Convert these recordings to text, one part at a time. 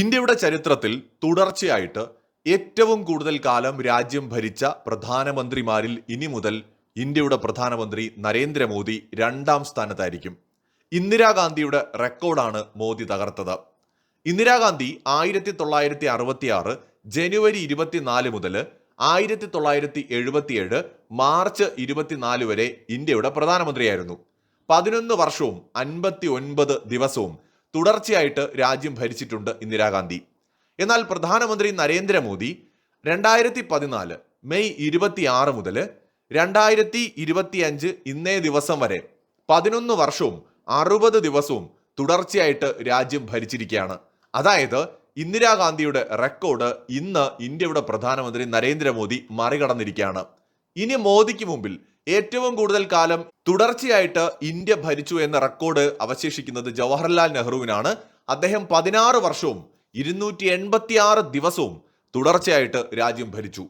ഇന്ത്യയുടെ ചരിത്രത്തിൽ തുടർച്ചയായിട്ട് ഏറ്റവും കൂടുതൽ കാലം രാജ്യം ഭരിച്ച പ്രധാനമന്ത്രിമാരിൽ ഇനി മുതൽ ഇന്ത്യയുടെ പ്രധാനമന്ത്രി നരേന്ദ്രമോദി രണ്ടാം സ്ഥാനത്തായിരിക്കും. ഇന്ദിരാഗാന്ധിയുടെ റെക്കോർഡാണ് മോദി തകർത്തത്. ഇന്ദിരാഗാന്ധി ആയിരത്തി തൊള്ളായിരത്തി അറുപത്തി ആറ് ജനുവരി ഇരുപത്തിനാല് മുതൽ ആയിരത്തി തൊള്ളായിരത്തി എഴുപത്തിയേഴ് മാർച്ച് ഇരുപത്തിനാല് വരെ ഇന്ത്യയുടെ പ്രധാനമന്ത്രിയായിരുന്നു. പതിനൊന്ന് വർഷവും അൻപത്തി ഒൻപത് ദിവസവും തുടർച്ചയായിട്ട് രാജ്യം ഭരിച്ചിട്ടുണ്ട് ഇന്ദിരാഗാന്ധി എന്നാൽ പ്രധാനമന്ത്രി നരേന്ദ്രമോദി രണ്ടായിരത്തി പതിനാല് മെയ് ഇരുപത്തിയാറ് മുതൽ രണ്ടായിരത്തി ഇരുപത്തിയഞ്ച് ഇന്നേ ദിവസം വരെ പതിനൊന്ന് വർഷവും അറുപത് ദിവസവും തുടർച്ചയായിട്ട് രാജ്യം ഭരിച്ചിരിക്കുകയാണ്. അതായത് ഇന്ദിരാഗാന്ധിയുടെ റെക്കോർഡ് ഇന്ന് ഇന്ത്യയുടെ പ്രധാനമന്ത്രി നരേന്ദ്രമോദി മറികടന്നിരിക്കുകയാണ്. ഇനി മോദിക്ക് മുമ്പിൽ ഏറ്റവും കൂടുതൽ കാലം തുടർച്ചയായിട്ട് ഇന്ത്യ ഭരിച്ചു എന്ന റെക്കോർഡ് അവശേഷിക്കുന്നത് ജവഹർലാൽ നെഹ്റുവിനാണ്. അദ്ദേഹം പതിനാറ് വർഷവും ഇരുന്നൂറ്റി എൺപത്തി ആറ് ദിവസവും തുടർച്ചയായിട്ട് രാജ്യം ഭരിച്ചു.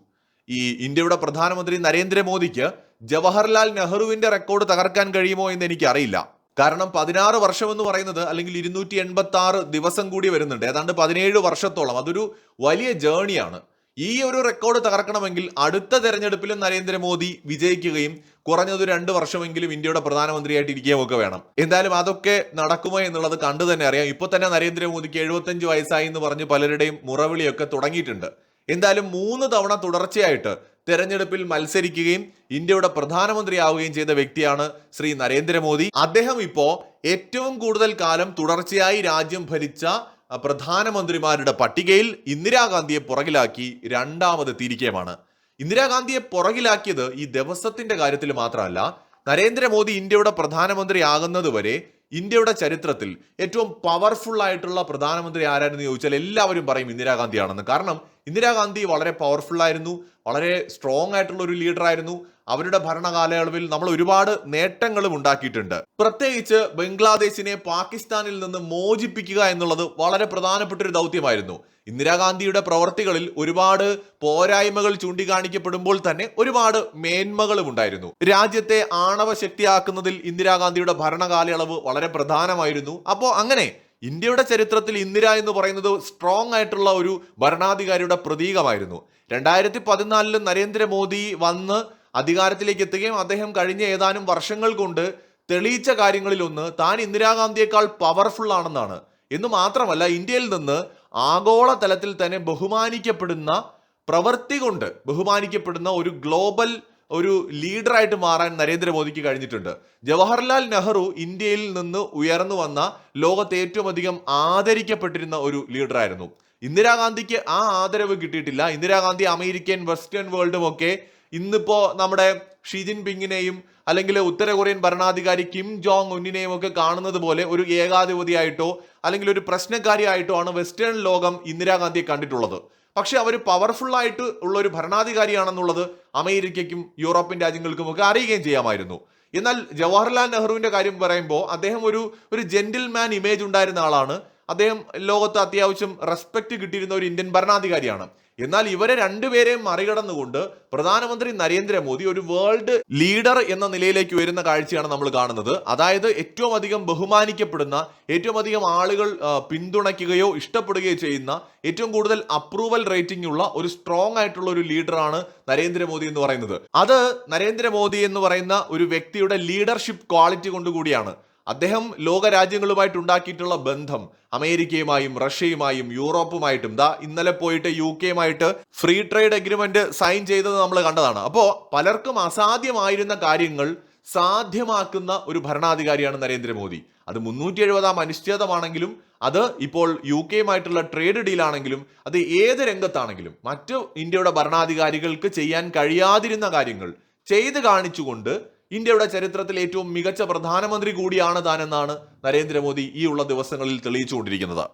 ഈ ഇന്ത്യയുടെ പ്രധാനമന്ത്രി നരേന്ദ്രമോദിക്ക് ജവഹർലാൽ നെഹ്റുവിന്റെ റെക്കോർഡ് തകർക്കാൻ കഴിയുമോ എന്ന് എനിക്ക് അറിയില്ല കാരണം പതിനാറ് വർഷം എന്ന് പറയുന്നത് അല്ലെങ്കിൽ ഇരുന്നൂറ്റി എൺപത്തി ആറ് ദിവസം കൂടി വരുന്നുണ്ട്. ഏതാണ്ട് പതിനേഴ് വർഷത്തോളം. അതൊരു വലിയ ജേണിയാണ് ഈ ഒരു റെക്കോർഡ് തകർക്കണമെങ്കിൽ അടുത്ത തെരഞ്ഞെടുപ്പിലും നരേന്ദ്രമോദി വിജയിക്കുകയും കുറഞ്ഞത് രണ്ട് വർഷമെങ്കിലും ഇന്ത്യയുടെ പ്രധാനമന്ത്രിയായിട്ട് ഇരിക്കുകയും ഒക്കെ വേണം. എന്തായാലും അതൊക്കെ നടക്കുമോ എന്നുള്ളത് കണ്ടു തന്നെ അറിയാം. ഇപ്പൊ തന്നെ നരേന്ദ്രമോദിക്ക് എഴുപത്തഞ്ച് വയസ്സായി എന്ന് പറഞ്ഞ് പലരുടെയും മുറവിളിയൊക്കെ തുടങ്ങിയിട്ടുണ്ട്. എന്തായാലും മൂന്ന് തവണ തുടർച്ചയായിട്ട് തെരഞ്ഞെടുപ്പിൽ മത്സരിക്കുകയും ഇന്ത്യയുടെ പ്രധാനമന്ത്രിയാവുകയും ചെയ്ത വ്യക്തിയാണ് ശ്രീ നരേന്ദ്രമോദി. അദ്ദേഹം ഇപ്പോ ഏറ്റവും കൂടുതൽ കാലം തുടർച്ചയായി രാജ്യം ഭരിച്ച പ്രധാനമന്ത്രിമാരുടെ പട്ടികയിൽ ഇന്ദിരാഗാന്ധിയെ പുറകിലാക്കി രണ്ടാമത് എത്തിയിരിക്കുകയാണ് ഇന്ദിരാഗാന്ധിയെ പുറകിലാക്കിയത് ഈ ദിവസത്തിന്റെ കാര്യത്തിൽ മാത്രമല്ല നരേന്ദ്രമോദി ഇന്ത്യയുടെ പ്രധാനമന്ത്രി ആകുന്നതുവരെ ഇന്ത്യയുടെ ചരിത്രത്തിൽ ഏറ്റവും പവർഫുൾ ആയിട്ടുള്ള പ്രധാനമന്ത്രി ആരായിരുന്നു ചോദിച്ചാൽ എല്ലാവരും പറയും ഇന്ദിരാഗാന്ധിയാണെന്ന്. കാരണം ഇന്ദിരാഗാന്ധി വളരെ പവർഫുൾ ആയിരുന്നു വളരെ സ്ട്രോങ് ആയിട്ടുള്ള ഒരു ലീഡർ ആയിരുന്നു. അവരുടെ ഭരണകാലയളവിൽ നമ്മൾ ഒരുപാട് നേട്ടങ്ങളും ഉണ്ടാക്കിയിട്ടുണ്ട്. പ്രത്യേകിച്ച് ബംഗ്ലാദേശിനെ പാകിസ്ഥാനിൽ നിന്ന് മോചിപ്പിക്കുക എന്നുള്ളത് വളരെ പ്രധാനപ്പെട്ട ഒരു ദൗത്യമായിരുന്നു. ഇന്ദിരാഗാന്ധിയുടെ പ്രവർത്തികളിൽ ഒരുപാട് പോരായ്മകൾ ചൂണ്ടിക്കാണിക്കപ്പെടുമ്പോൾ തന്നെ ഒരുപാട് മേന്മകളും ഉണ്ടായിരുന്നു. രാജ്യത്തെ ആണവ ശക്തിയാക്കുന്നതിൽ ഇന്ദിരാഗാന്ധിയുടെ ഭരണകാലയളവ് വളരെ പ്രധാനമായിരുന്നു. അപ്പോൾ അങ്ങനെ ഇന്ത്യയുടെ ചരിത്രത്തിൽ ഇന്ദിര എന്ന് പറയുന്നത് സ്ട്രോങ് ആയിട്ടുള്ള ഒരു ഭരണാധികാരിയുടെ പ്രതീകമായിരുന്നു. രണ്ടായിരത്തി പതിനാലിൽ നരേന്ദ്രമോദി വന്ന് അധികാരത്തിലേക്ക് എത്തുകയും അദ്ദേഹം കഴിഞ്ഞ ഏതാനും വർഷങ്ങൾ കൊണ്ട് തെളിയിച്ച കാര്യങ്ങളിലൊന്ന് താൻ ഇന്ദിരാഗാന്ധിയേക്കാൾ പവർഫുൾ ആണെന്നാണ്. എന്ന് മാത്രമല്ല ഇന്ത്യയിൽ നിന്ന് ആഗോള തലത്തിൽ തന്നെ ബഹുമാനിക്കപ്പെടുന്ന പ്രവൃത്തി കൊണ്ട് ബഹുമാനിക്കപ്പെടുന്ന ഒരു ഗ്ലോബൽ ഒരു ലീഡറായിട്ട് മാറാൻ നരേന്ദ്രമോദിക്ക് കഴിഞ്ഞിട്ടുണ്ട്. ജവഹർലാൽ നെഹ്റു ഇന്ത്യയിൽ നിന്ന് ഉയർന്നു വന്ന ലോകത്തെ ഏറ്റവും അധികം ആദരിക്കപ്പെട്ടിരുന്ന ഒരു ലീഡറായിരുന്നു. ഇന്ദിരാഗാന്ധിക്ക് ആ ആദരവ് കിട്ടിയിട്ടില്ല. ഇന്ദിരാഗാന്ധി അമേരിക്കൻ വെസ്റ്റേൺ വേൾഡും ഒക്കെ ഇന്നിപ്പോ നമ്മുടെ ഷി ജിൻപിങ്ങിനെയും അല്ലെങ്കിൽ ഉത്തര കൊറിയൻ ഭരണാധികാരി കിം ജോങ് ഉന്നിനെയും ഒക്കെ കാണുന്നത് പോലെ ഒരു ഏകാധിപതിയായിട്ടോ അല്ലെങ്കിൽ ഒരു പ്രശ്നക്കാരിയായിട്ടോ ആണ് വെസ്റ്റേൺ ലോകം ഇന്ദിരാഗാന്ധിയെ കണ്ടിട്ടുള്ളത്. പക്ഷെ അവർ പവർഫുള്ളായിട്ട് ഉള്ള ഒരു ഭരണാധികാരിയാണെന്നുള്ളത് അമേരിക്കയ്ക്കും യൂറോപ്യൻ രാജ്യങ്ങൾക്കും ഒക്കെ അറിയുകയും ചെയ്യാമായിരുന്നു. എന്നാൽ ജവഹർലാൽ നെഹ്റുവിന്റെ കാര്യം പറയുമ്പോൾ അദ്ദേഹം ഒരു ഒരു ജെന്റിൽമാൻ ഇമേജ് ഉണ്ടായിരുന്ന ആളാണ്. അദ്ദേഹം ലോകത്ത് അത്യാവശ്യം റെസ്പെക്ട് കിട്ടിയിരുന്ന ഒരു ഇന്ത്യൻ ഭരണാധികാരിയാണ്. എന്നാൽ ഇവരെ രണ്ടുപേരെയും മറികടന്നുകൊണ്ട് പ്രധാനമന്ത്രി നരേന്ദ്രമോദി ഒരു വേൾഡ് ലീഡർ എന്ന നിലയിലേക്ക് വരുന്ന കാഴ്ചയാണ് നമ്മൾ കാണുന്നത്. അതായത് ഏറ്റവും അധികം ബഹുമാനിക്കപ്പെടുന്ന ഏറ്റവും അധികം ആളുകൾ പിന്തുണയ്ക്കുകയോ ഇഷ്ടപ്പെടുകയോ ചെയ്യുന്ന ഏറ്റവും കൂടുതൽ അപ്രൂവൽ റേറ്റിംഗ് ഉള്ള ഒരു സ്ട്രോങ് ആയിട്ടുള്ള ഒരു ലീഡറാണ് നരേന്ദ്രമോദി എന്ന് പറയുന്നത്. അത് നരേന്ദ്രമോദി എന്ന് പറയുന്ന ഒരു വ്യക്തിയുടെ ലീഡർഷിപ്പ് ക്വാളിറ്റി കൊണ്ടുകൂടിയാണ് അദ്ദേഹം ലോക രാജ്യങ്ങളുമായിട്ട് ഉണ്ടാക്കിയിട്ടുള്ള ബന്ധം അമേരിക്കയുമായും റഷ്യയുമായും യൂറോപ്പുമായിട്ടും. ദാ ഇന്നലെ പോയിട്ട് യു കെയുമായിട്ട് ഫ്രീ ട്രേഡ് അഗ്രിമെന്റ് സൈൻ ചെയ്തത് നമ്മൾ കണ്ടതാണ്. അപ്പോൾ പലർക്കും അസാധ്യമായിരുന്ന കാര്യങ്ങൾ സാധ്യമാക്കുന്ന ഒരു ഭരണാധികാരിയാണ് നരേന്ദ്രമോദി. അത് മുന്നൂറ്റി എഴുപതാം അനിശ്ചിതമാണെങ്കിലും അത് ഇപ്പോൾ യു കെയുമായിട്ടുള്ള ട്രേഡ് ഡീലാണെങ്കിലും അത് ഏത് രംഗത്താണെങ്കിലും മറ്റു ഇന്ത്യയുടെ ഭരണാധികാരികൾക്ക് ചെയ്യാൻ കഴിയാതിരുന്ന കാര്യങ്ങൾ ചെയ്ത് കാണിച്ചുകൊണ്ട് ഇന്ത്യയുടെ ചരിത്രത്തിൽ ഏറ്റവും മികച്ച പ്രധാനമന്ത്രി കൂടിയാണ് താനെന്നാണ് നരേന്ദ്രമോദി ഈ ഉള്ള ദിവസങ്ങളിൽ തെളിയിച്ചുകൊണ്ടിരിക്കുന്നത്.